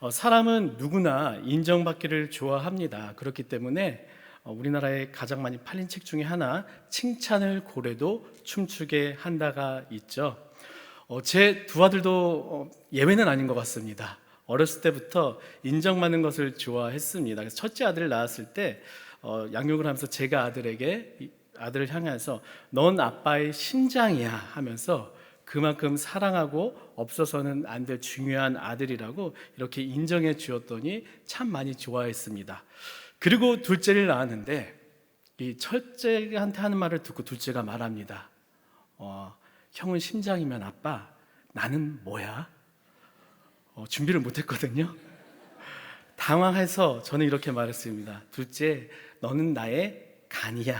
어, 사람은 누구나 인정받기를 좋아합니다. 그렇기 때문에 어, 우리나라에 가장 많이 팔린 책 중에 하나 칭찬을 고래도 춤추게 한다가 있죠. 어, 제두 아들도 어, 예외는 아닌 것 같습니다. 어렸을 때부터 인정받는 것을 좋아했습니다. 그래서 첫째 아들을 낳았을 때 어, 양육을 하면서 제가 아들에게 이 아들을 향해서 넌 아빠의 심장이야 하면서 그만큼 사랑하고 없어서는 안 될 중요한 아들이라고 이렇게 인정해 주었더니 참 많이 좋아했습니다. 그리고 둘째를 낳았는데 이 첫째한테 하는 말을 듣고 둘째가 말합니다. 어, 형은 심장이면 아빠, 나는 뭐야? 어, 준비를 못했거든요. 당황해서 저는 이렇게 말했습니다. 둘째, 너는 나의 간이야.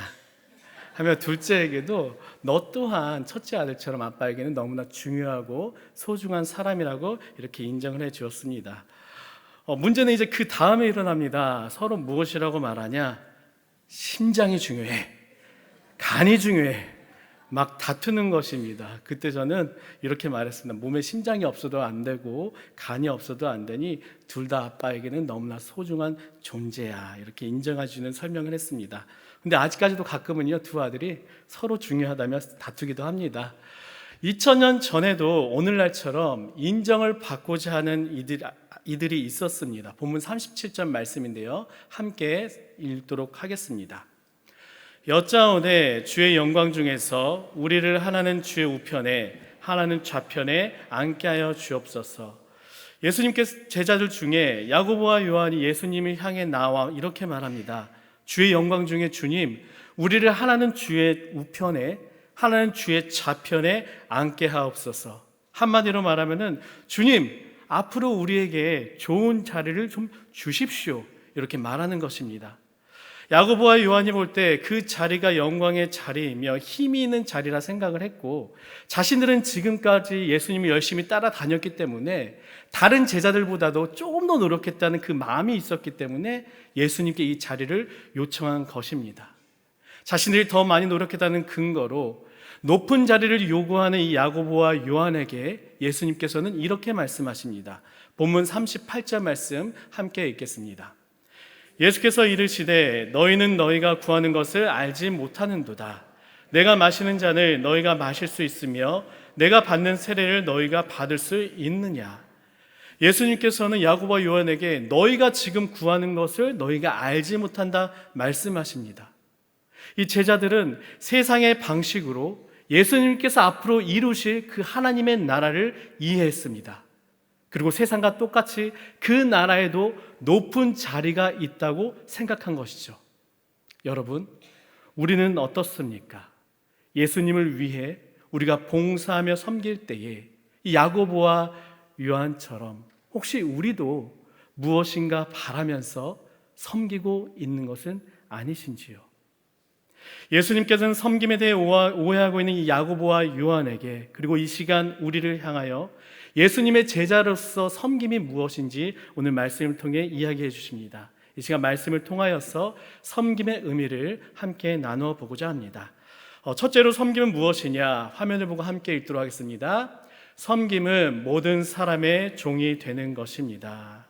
하며 둘째에게도 너 또한 첫째 아들처럼 아빠에게는 너무나 중요하고 소중한 사람이라고 이렇게 인정을 해 주었습니다. 어, 문제는 이제 그 다음에 일어납니다. 서로 무엇이라고 말하냐? 심장이 중요해. 간이 중요해. 막 다투는 것입니다. 그때 저는 이렇게 말했습니다. 몸에 심장이 없어도 안 되고 간이 없어도 안 되니 둘 다 아빠에게는 너무나 소중한 존재야. 이렇게 인정해 주는 설명을 했습니다. 근데 아직까지도 가끔은요, 두 아들이 서로 중요하다며 다투기도 합니다. 2000년 전에도 오늘날처럼 인정을 받고자 하는 이들, 이들이 있었습니다. 본문 37절 말씀인데요. 함께 읽도록 하겠습니다. 여짜오되 주의 영광 중에서 우리를 하나는 주의 우편에 하나는 좌편에 앉게 하여 주옵소서. 예수님께서 제자들 중에 야고보와 요한이 예수님을 향해 나와 이렇게 말합니다. 주의 영광 중에 주님, 우리를 하나는 주의 우편에 하나는 주의 좌편에 앉게 하옵소서. 한마디로 말하면은 주님, 앞으로 우리에게 좋은 자리를 좀 주십시오. 이렇게 말하는 것입니다. 야고보와 요한이 볼 때 그 자리가 영광의 자리이며 힘이 있는 자리라 생각을 했고 자신들은 지금까지 예수님을 열심히 따라다녔기 때문에 다른 제자들보다도 조금 더 노력했다는 그 마음이 있었기 때문에 예수님께 이 자리를 요청한 것입니다. 자신들이 더 많이 노력했다는 근거로 높은 자리를 요구하는 이 야고보와 요한에게 예수님께서는 이렇게 말씀하십니다. 본문 38절 말씀 함께 읽겠습니다. 예수께서 이르시되 너희는 너희가 구하는 것을 알지 못하는도다. 내가 마시는 잔을 너희가 마실 수 있으며 내가 받는 세례를 너희가 받을 수 있느냐? 예수님께서는 야고보와 요한에게 너희가 지금 구하는 것을 너희가 알지 못한다 말씀하십니다. 이 제자들은 세상의 방식으로 예수님께서 앞으로 이루실 그 하나님의 나라를 이해했습니다. 그리고 세상과 똑같이 그 나라에도 높은 자리가 있다고 생각한 것이죠. 여러분, 우리는 어떻습니까? 예수님을 위해 우리가 봉사하며 섬길 때에 이 야고보와 요한처럼 혹시 우리도 무엇인가 바라면서 섬기고 있는 것은 아니신지요? 예수님께서는 섬김에 대해 오해하고 있는 이 야고보와 요한에게 그리고 이 시간 우리를 향하여 예수님의 제자로서 섬김이 무엇인지 오늘 말씀을 통해 이야기해 주십니다. 이 시간 말씀을 통하여서 섬김의 의미를 함께 나누어 보고자 합니다. 어, 첫째로 섬김은 무엇이냐? 화면을 보고 함께 읽도록 하겠습니다. 섬김은 모든 사람의 종이 되는 것입니다.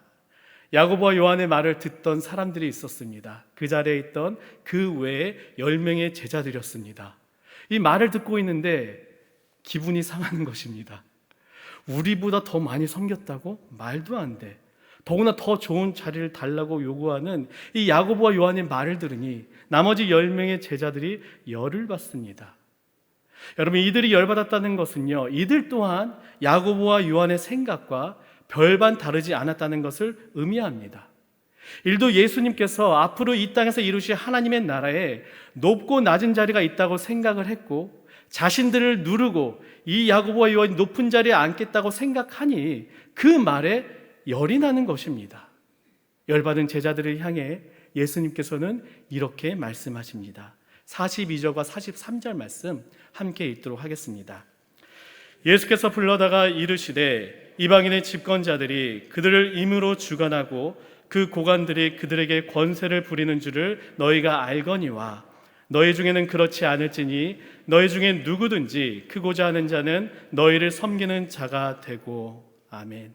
야고보와 요한의 말을 듣던 사람들이 있었습니다. 그 자리에 있던 그 외에 10명의 제자들이었습니다. 이 말을 듣고 있는데 기분이 상하는 것입니다. 우리보다 더 많이 섬겼다고? 말도 안 돼. 더구나 더 좋은 자리를 달라고 요구하는 이 야고보와 요한의 말을 들으니 나머지 10명의 제자들이 열을 받습니다. 여러분 이들이 열 받았다는 것은요. 이들 또한 야고보와 요한의 생각과 별반 다르지 않았다는 것을 의미합니다. 일도 예수님께서 앞으로 이 땅에서 이루실 하나님의 나라에 높고 낮은 자리가 있다고 생각을 했고 자신들을 누르고 이 야고보와 요한이 높은 자리에 앉겠다고 생각하니 그 말에 열이 나는 것입니다. 열받은 제자들을 향해 예수님께서는 이렇게 말씀하십니다. 42절과 43절 말씀 함께 읽도록 하겠습니다. 예수께서 불러다가 이르시되 이방인의 집권자들이 그들을 임으로 주관하고 그 고관들이 그들에게 권세를 부리는 줄을 너희가 알거니와 너희 중에는 그렇지 않을지니 너희 중에 누구든지 크고자 하는 자는 너희를 섬기는 자가 되고 아멘.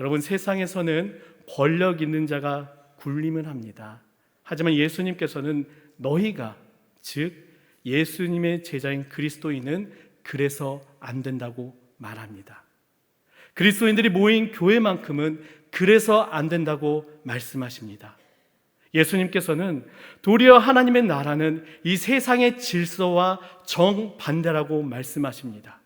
여러분 세상에서는 권력 있는 자가 굴림을 합니다. 하지만 예수님께서는 너희가 즉 예수님의 제자인 그리스도인은 그래서 안 된다고 말합니다. 그리스도인들이 모인 교회만큼은 그래서 안 된다고 말씀하십니다. 예수님께서는 도리어 하나님의 나라는 이 세상의 질서와 정반대라고 말씀하십니다.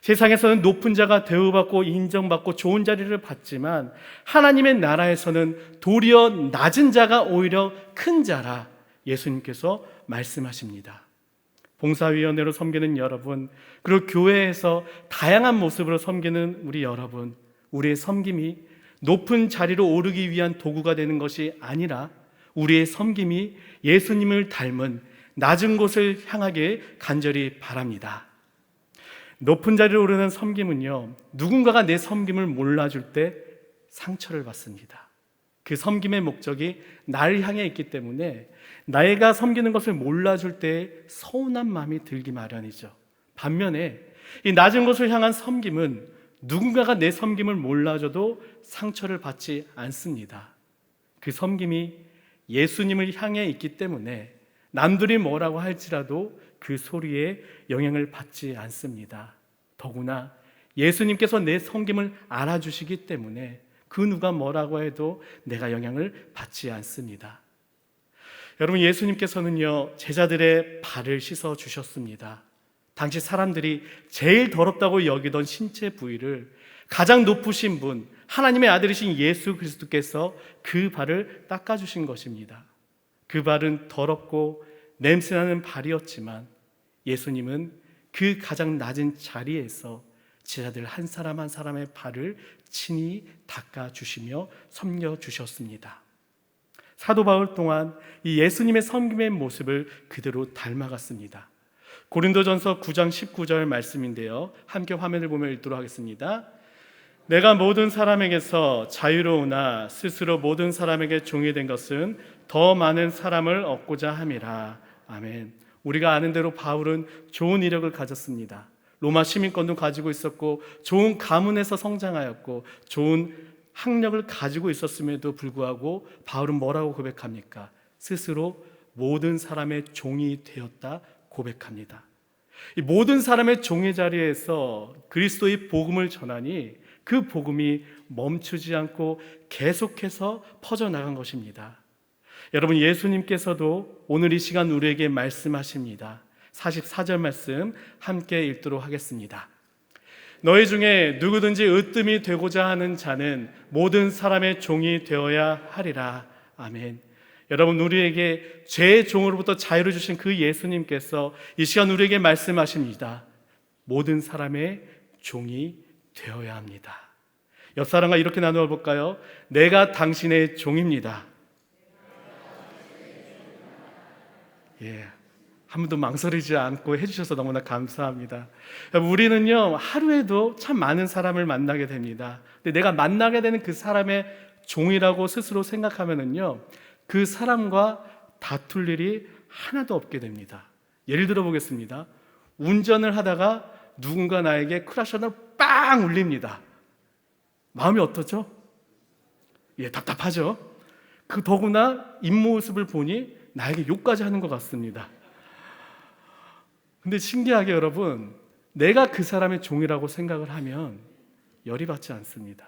세상에서는 높은 자가 대우받고 인정받고 좋은 자리를 받지만 하나님의 나라에서는 도리어 낮은 자가 오히려 큰 자라 예수님께서 말씀하십니다. 봉사위원회로 섬기는 여러분, 그리고 교회에서 다양한 모습으로 섬기는 우리 여러분, 우리의 섬김이 높은 자리로 오르기 위한 도구가 되는 것이 아니라 우리의 섬김이 예수님을 닮은 낮은 곳을 향하게 간절히 바랍니다. 높은 자리로 오르는 섬김은요, 누군가가 내 섬김을 몰라줄 때 상처를 받습니다. 그 섬김의 목적이 날 향해 있기 때문에 나이가 섬기는 것을 몰라줄 때 서운한 마음이 들기 마련이죠. 반면에 이 낮은 곳을 향한 섬김은 누군가가 내 섬김을 몰라줘도 상처를 받지 않습니다. 그 섬김이 예수님을 향해 있기 때문에 남들이 뭐라고 할지라도 그 소리에 영향을 받지 않습니다. 더구나 예수님께서 내 섬김을 알아주시기 때문에 그 누가 뭐라고 해도 내가 영향을 받지 않습니다. 여러분 예수님께서는요 제자들의 발을 씻어 주셨습니다. 당시 사람들이 제일 더럽다고 여기던 신체 부위를 가장 높으신 분 하나님의 아들이신 예수 그리스도께서 그 발을 닦아 주신 것입니다. 그 발은 더럽고 냄새나는 발이었지만 예수님은 그 가장 낮은 자리에서 제자들 한 사람 한 사람의 발을 친히 닦아 주시며 섬겨 주셨습니다. 사도 바울 동안 이 예수님의 섬김의 모습을 그대로 닮아갔습니다. 고린도전서 9장 19절 말씀인데요. 함께 화면을 보며 읽도록 하겠습니다. 내가 모든 사람에게서 자유로우나 스스로 모든 사람에게 종이 된 것은 더 많은 사람을 얻고자 함이라. 아멘. 우리가 아는 대로 바울은 좋은 이력을 가졌습니다. 로마 시민권도 가지고 있었고 좋은 가문에서 성장하였고 좋은 학력을 가지고 있었음에도 불구하고 바울은 뭐라고 고백합니까? 스스로 모든 사람의 종이 되었다 고백합니다. 이 모든 사람의 종의 자리에서 그리스도의 복음을 전하니 그 복음이 멈추지 않고 계속해서 퍼져나간 것입니다. 여러분, 예수님께서도 오늘 이 시간 우리에게 말씀하십니다. 44절 말씀 함께 읽도록 하겠습니다. 너희 중에 누구든지 으뜸이 되고자 하는 자는 모든 사람의 종이 되어야 하리라. 아멘. 여러분 우리에게 죄의 종으로부터 자유를 주신 그 예수님께서 이 시간 우리에게 말씀하십니다. 모든 사람의 종이 되어야 합니다. 옆 사람과 이렇게 나누어 볼까요? 내가 당신의 종입니다. 예. 한 번도 망설이지 않고 해주셔서 너무나 감사합니다. 우리는요, 하루에도 참 많은 사람을 만나게 됩니다. 근데 내가 만나게 되는 그 사람의 종이라고 스스로 생각하면은요, 그 사람과 다툴 일이 하나도 없게 됩니다. 예를 들어 보겠습니다. 운전을 하다가 누군가 나에게 크라션을 빵 울립니다. 마음이 어떠죠? 예, 답답하죠? 그 더구나 입모습을 보니 나에게 욕까지 하는 것 같습니다. 근데 신기하게 여러분, 내가 그 사람의 종이라고 생각을 하면 열이 받지 않습니다.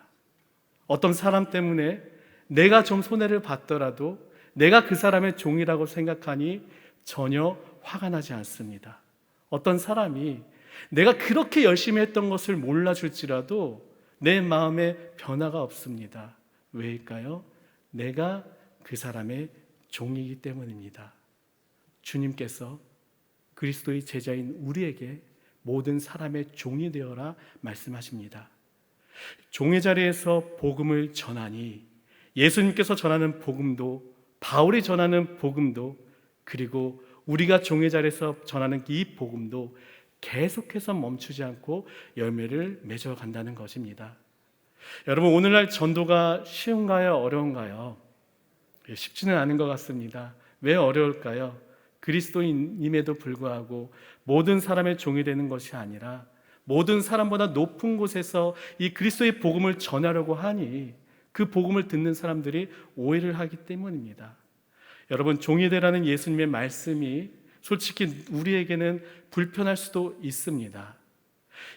어떤 사람 때문에 내가 좀 손해를 받더라도 내가 그 사람의 종이라고 생각하니 전혀 화가 나지 않습니다. 어떤 사람이 내가 그렇게 열심히 했던 것을 몰라줄지라도 내 마음에 변화가 없습니다. 왜일까요? 내가 그 사람의 종이기 때문입니다. 주님께서 그리스도의 제자인 우리에게 모든 사람의 종이 되어라 말씀하십니다. 종의 자리에서 복음을 전하니 예수님께서 전하는 복음도 바울이 전하는 복음도 그리고 우리가 종의 자리에서 전하는 이 복음도 계속해서 멈추지 않고 열매를 맺어 간다는 것입니다. 여러분 오늘날 전도가 쉬운가요? 어려운가요? 예, 쉽지는 않은 것 같습니다. 왜 어려울까요? 그리스도인임에도 불구하고 모든 사람의 종이 되는 것이 아니라 모든 사람보다 높은 곳에서 이 그리스도의 복음을 전하려고 하니 그 복음을 듣는 사람들이 오해를 하기 때문입니다. 여러분 종이 되라는 예수님의 말씀이 솔직히 우리에게는 불편할 수도 있습니다.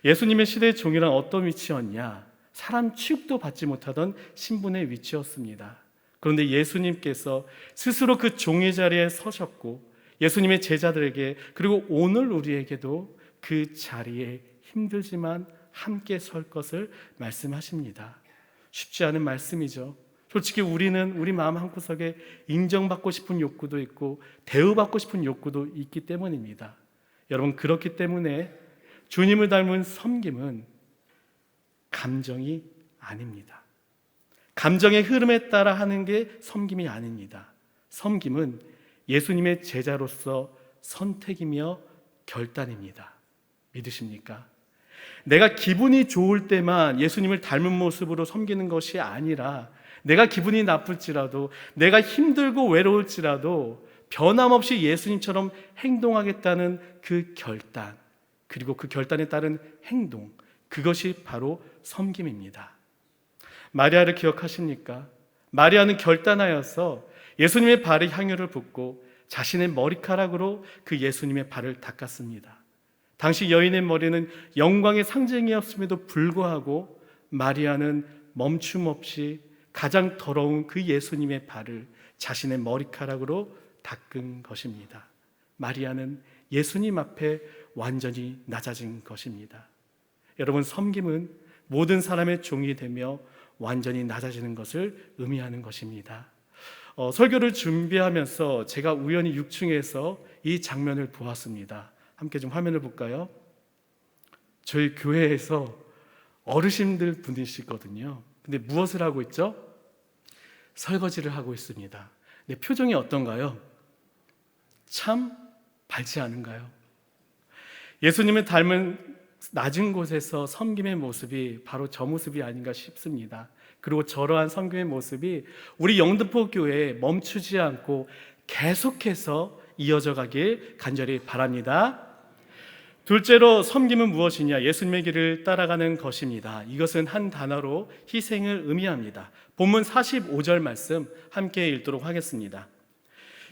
예수님의 시대의 종이란 어떤 위치였냐? 사람 취급도 받지 못하던 신분의 위치였습니다. 그런데 예수님께서 스스로 그 종의 자리에 서셨고 예수님의 제자들에게 그리고 오늘 우리에게도 그 자리에 힘들지만 함께 설 것을 말씀하십니다. 쉽지 않은 말씀이죠. 솔직히 우리는 우리 마음 한구석에 인정받고 싶은 욕구도 있고 대우받고 싶은 욕구도 있기 때문입니다. 여러분 그렇기 때문에 주님을 닮은 섬김은 감정이 아닙니다. 감정의 흐름에 따라 하는 게 섬김이 아닙니다. 섬김은 예수님의 제자로서 선택이며 결단입니다. 믿으십니까? 내가 기분이 좋을 때만 예수님을 닮은 모습으로 섬기는 것이 아니라 내가 기분이 나쁠지라도 내가 힘들고 외로울지라도 변함없이 예수님처럼 행동하겠다는 그 결단 그리고 그 결단에 따른 행동 그것이 바로 섬김입니다. 마리아를 기억하십니까? 마리아는 결단하여서 예수님의 발에 향유를 붓고 자신의 머리카락으로 그 예수님의 발을 닦았습니다. 당시 여인의 머리는 영광의 상징이었음에도 불구하고 마리아는 멈춤 없이 가장 더러운 그 예수님의 발을 자신의 머리카락으로 닦은 것입니다. 마리아는 예수님 앞에 완전히 낮아진 것입니다. 여러분, 섬김은 모든 사람의 종이 되며 완전히 낮아지는 것을 의미하는 것입니다. 어, 설교를 준비하면서 제가 우연히 6층에서 이 장면을 보았습니다. 함께 좀 화면을 볼까요? 저희 교회에서 어르신들 분이시거든요. 근데 무엇을 하고 있죠? 설거지를 하고 있습니다. 근데 표정이 어떤가요? 참 밝지 않은가요? 예수님을 닮은 낮은 곳에서 섬김의 모습이 바로 저 모습이 아닌가 싶습니다. 그리고 저러한 섬김의 모습이 우리 영등포 교회에 멈추지 않고 계속해서 이어져 가길 간절히 바랍니다. 둘째로 섬김은 무엇이냐? 예수님의 길을 따라가는 것입니다. 이것은 한 단어로 희생을 의미합니다. 본문 45절 말씀 함께 읽도록 하겠습니다.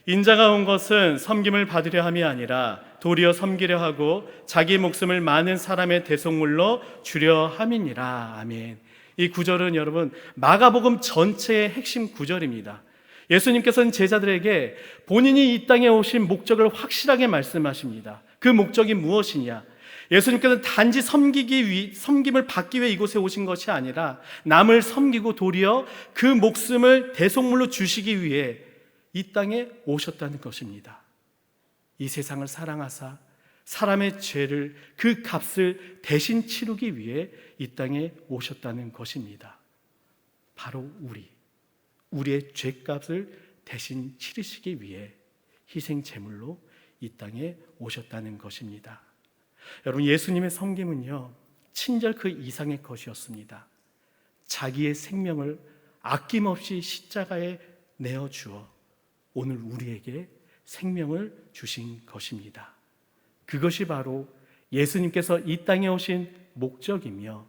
인자가 온 것은 섬김을 받으려 함이 아니라 도리어 섬기려 하고 자기 목숨을 많은 사람의 대속물로 주려 함이니라. 아멘. 이 구절은 여러분 마가복음 전체의 핵심 구절입니다. 예수님께서는 제자들에게 본인이 이 땅에 오신 목적을 확실하게 말씀하십니다. 그 목적이 무엇이냐? 예수님께서는 단지 섬기기 위, 섬김을 받기 위해 이곳에 오신 것이 아니라 남을 섬기고 도리어 그 목숨을 대속물로 주시기 위해 이 땅에 오셨다는 것입니다. 이 세상을 사랑하사 사람의 죄를 그 값을 대신 치르기 위해 이 땅에 오셨다는 것입니다. 바로 우리, 우리의 죄값을 대신 치르시기 위해 희생 제물로 이 땅에 오셨다는 것입니다. 여러분 예수님의 섬김은요 친절 그 이상의 것이었습니다. 자기의 생명을 아낌없이 십자가에 내어 주어 오늘 우리에게 생명을 주신 것입니다. 그것이 바로 예수님께서 이 땅에 오신 목적이며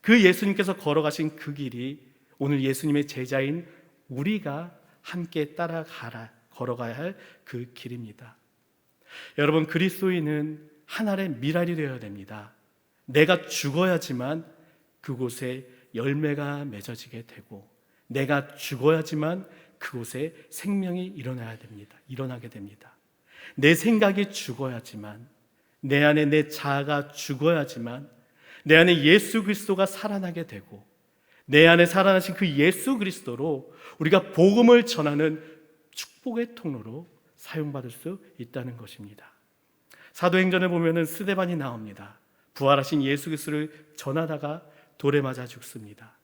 그 예수님께서 걸어가신 그 길이 오늘 예수님의 제자인 우리가 함께 따라가라 걸어가야 할 그 길입니다. 여러분 그리스도인은 하나의 미랄이 되어야 됩니다. 내가 죽어야지만 그곳에 열매가 맺어지게 되고 내가 죽어야지만 그곳에 생명이 일어나야 됩니다. 일어나게 됩니다. 내 생각이 죽어야지만 내 안에 내 자아가 죽어야지만 내 안에 예수 그리스도가 살아나게 되고 내 안에 살아나신 그 예수 그리스도로 우리가 복음을 전하는 축복의 통로로 사용받을 수 있다는 것입니다. 사도행전에 보면은 스데반이 나옵니다. 부활하신 예수 그리스도를 전하다가 돌에 맞아 죽습니다.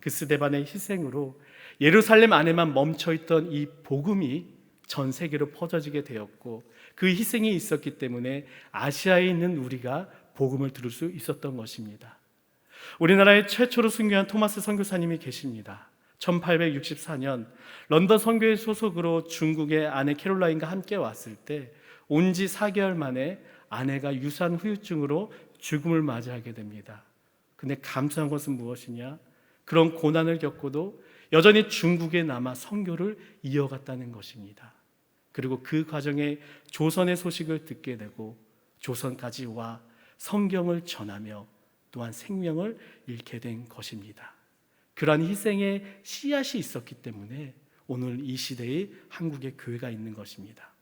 그 스데반의 희생으로 예루살렘 안에만 멈춰 있던 이 복음이 전 세계로 퍼져지게 되었고 그 희생이 있었기 때문에 아시아에 있는 우리가 복음을 들을 수 있었던 것입니다. 우리나라의 최초로 순교한 토마스 선교사님이 계십니다. 1864년 런던 선교회 소속으로 중국의 아내 캐롤라인과 함께 왔을 때 온 지 4개월 만에 아내가 유산 후유증으로 죽음을 맞이하게 됩니다. 근데 감사한 것은 무엇이냐? 그런 고난을 겪고도 여전히 중국에 남아 선교를 이어갔다는 것입니다. 그리고 그 과정에 조선의 소식을 듣게 되고 조선까지 와 성경을 전하며 또한 생명을 잃게 된 것입니다. 그러한 희생의 씨앗이 있었기 때문에 오늘 이 시대에 한국의 교회가 있는 것입니다.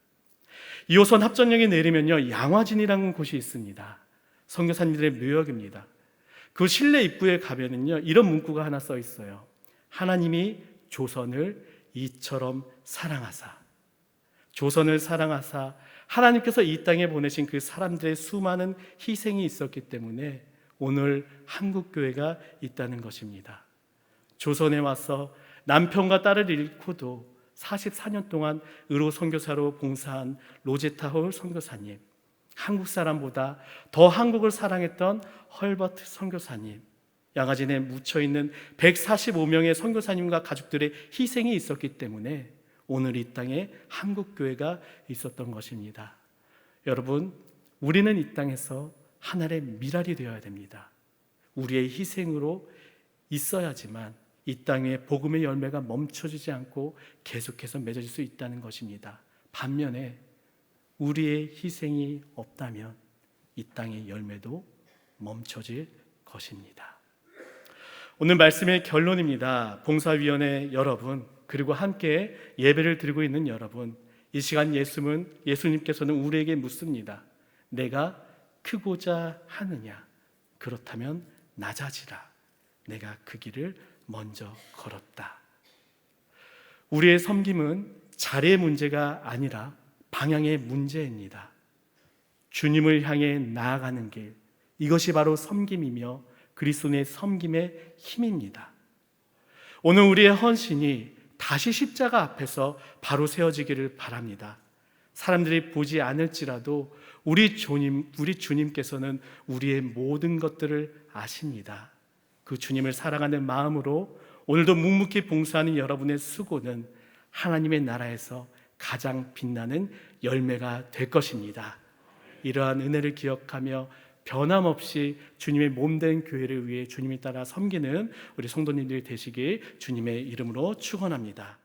2호선 합전역에 내리면요 양화진이라는 곳이 있습니다. 선교사님들의 묘역입니다. 그 실내 입구에 가면은요 이런 문구가 하나 써 있어요. 하나님이 조선을 이처럼 사랑하사 조선을 사랑하사 하나님께서 이 땅에 보내신 그 사람들의 수많은 희생이 있었기 때문에 오늘 한국 교회가 있다는 것입니다. 조선에 와서 남편과 딸을 잃고도 44년 동안 의로 선교사로 봉사한 로제타 홀 선교사님, 한국 사람보다 더 한국을 사랑했던 헐버트 선교사님, 양아진에 묻혀 있는 145명의 선교사님과 가족들의 희생이 있었기 때문에 오늘 이 땅에 한국 교회가 있었던 것입니다. 여러분, 우리는 이 땅에서 하나의 미랄이 되어야 됩니다. 우리의 희생으로 있어야지만 이 땅에 복음의 열매가 멈춰지지 않고 계속해서 맺어질 수 있다는 것입니다. 반면에 우리의 희생이 없다면 이 땅의 열매도 멈춰질 것입니다. 오늘 말씀의 결론입니다. 봉사위원회 여러분, 그리고 함께 예배를 드리고 있는 여러분, 이 시간 예수는 예수님께서는 우리에게 묻습니다. 내가 크고자 하느냐? 그렇다면 낮아지라. 내가 그 길을 먼저 걸었다. 우리의 섬김은 자리의 문제가 아니라 방향의 문제입니다. 주님을 향해 나아가는 길, 이것이 바로 섬김이며 그리스도의 섬김의 힘입니다. 오늘 우리의 헌신이 다시 십자가 앞에서 바로 세워지기를 바랍니다. 사람들이 보지 않을지라도 우리 주님, 우리 주님께서는 우리의 모든 것들을 아십니다. 그 주님을 사랑하는 마음으로 오늘도 묵묵히 봉사하는 여러분의 수고는 하나님의 나라에서 가장 빛나는 열매가 될 것입니다. 이러한 은혜를 기억하며 변함없이 주님의 몸된 교회를 위해 주님을 따라 섬기는 우리 성도님들이 되시길 주님의 이름으로 축원합니다.